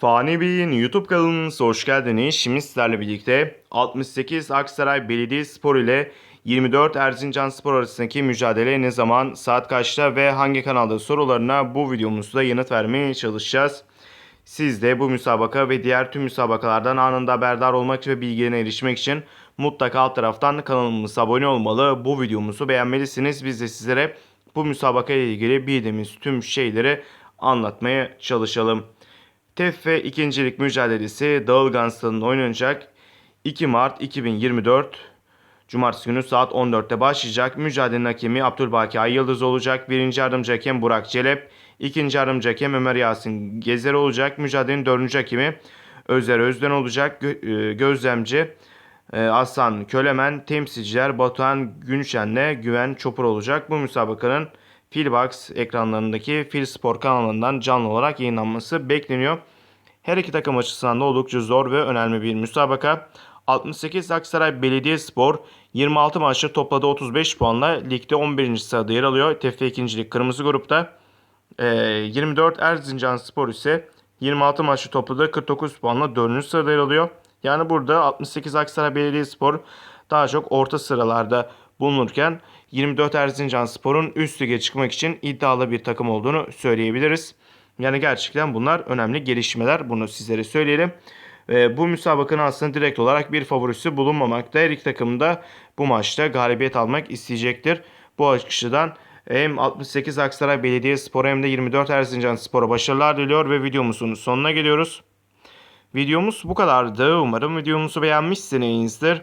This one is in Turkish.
Fani Bey'in YouTube kanalımıza hoş geldiniz. Şimdi sizlerle birlikte 68 Aksaray Belediyespor ile 24 Erzincan Spor arasındaki mücadele ne zaman, saat kaçta ve hangi kanalda sorularına bu videomuzda yanıt vermeye çalışacağız. Siz de bu müsabaka ve diğer tüm müsabakalardan anında haberdar olmak ve bilgilerine erişmek için mutlaka alt taraftan kanalımıza abone olmalı. Bu videomuzu beğenmelisiniz. Biz de sizlere bu müsabaka ile ilgili bildiğimiz tüm şeyleri anlatmaya çalışalım. TEF ikincilik mücadelesi Dağılgan Stadı'nda oynanacak. 2 Mart 2024 Cumartesi günü saat 14'te başlayacak. Mücadelenin hakemi Abdülbaki Ay Yıldız olacak. Birinci yardımcı hakem Burak Celep. ikinci yardımcı hakem Ömer Yasin Gezer olacak. Mücadelenin dördüncü hakemi Özer Özden olacak. E, gözlemci e, Aslan Kölemen, temsilciler Batuhan Günşen'le Güven Çopur olacak. Bu müsabakanın Filbox ekranlarındaki Fil Spor kanalından canlı olarak yayınlanması bekleniyor. Her iki takım açısından da oldukça zor ve önemli bir müsabaka. 68 Aksaray Belediyespor 26 maçta topladığı 35 puanla ligde 11. sırada yer alıyor. TF 2. Lig kırmızı grupta. Ee, 24 Erzincan Spor ise 26 maçta topladığı 49 puanla 4. sırada yer alıyor. Yani burada 68 Aksaray Belediyespor daha çok orta sıralarda bulunurken 24 Erzincan Spor'un üst lige çıkmak için iddialı bir takım olduğunu söyleyebiliriz. Yani gerçekten bunlar önemli gelişmeler. Bunu sizlere söyleyelim. Ee, bu müsabakanın aslında direkt olarak bir favorisi bulunmamakta. Her iki takım da bu maçta galibiyet almak isteyecektir. Bu açıdan hem 68 Aksaray Belediyespor hem de 24 Erzincan Spor'a başarılar diliyor ve videomuzun sonuna geliyoruz. Videomuz bu kadardı. Umarım videomuzu beğenmişsinizdir.